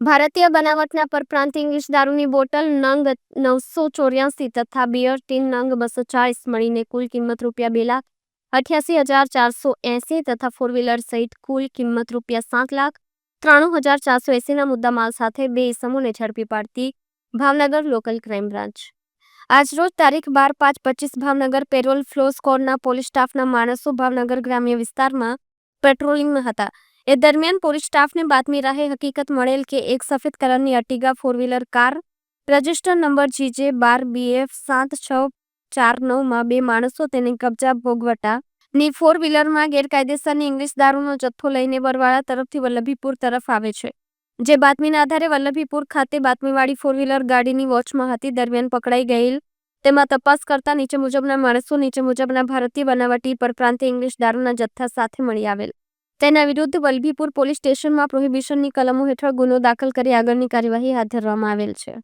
ભારતીય બનાવટના પરપ્રાંત ઇંગ્લિશ દારૂની બોટલ નંગ નવસો ચોર્યાસી તથા બિયર ટીન નંગ બસો ચાળીસ મળીને કુલ કિંમત રૂપિયા બે લાખ અઠ્યાસી હજાર ચારસો એંસી તથા ફોર વ્હીલર સહિત કુલ કિંમત રૂપિયા સાત લાખ ત્રાણું હજાર ચારસો એંસીના મુદ્દામાલ સાથે બે ઇસમોને ઝડપી પાડતી ભાવનગર લોકલ ક્રાઇમ બ્રાન્ચ આજરોજ તારીખ બાર પાંચ પચીસ ભાવનગર પેરોલ ફ્લો સ્કોરના પોલીસ સ્ટાફના માણસો ભાવનગર ગ્રામ્ય વિસ્તારમાં પેટ્રોલિંગમાં હતા. એ દરમિયાન પોલીસ સ્ટાફને બાતમી રાહે હકીકત મળેલ કે એક સફેદ કલરની Ertiga four wheeler car register number GJ બાર બીએફ સાત છ ચાર નવમાં બે માણસો તેને કબજા ભોગવટા ની ફોર વ્હીલરમાં ગેરકાયદેસરની ઇંગ્લિશ દારૂનો જથ્થો લઈને બરવાળા તરફથી વલ્લભીપુર તરફ આવે છે. જે બાતમીના આધારે વલ્લભીપુર ખાતે બાતમીવાળી ફોર વ્હીલર ગાડીની વોચમાં હતી. દરમિયાન પકડાઈ ગયેલ તેમાં તપાસ કરતા નીચે મુજબના માણસો નીચે મુજબના ભારતીય બનાવટી પરપ્રાંતીય ઇંગ્લિશ દારૂના જથ્થા સાથે મળી આવેલ. તેના વિરુદ્ધ વલભીપુર પોલીસ સ્ટેશનમાં પ્રોહિબિશનની કલમો હેઠળ ગુનો દાખલ કરી આગળની કાર્યવાહી હાથ ધરવામાં આવેલ છે.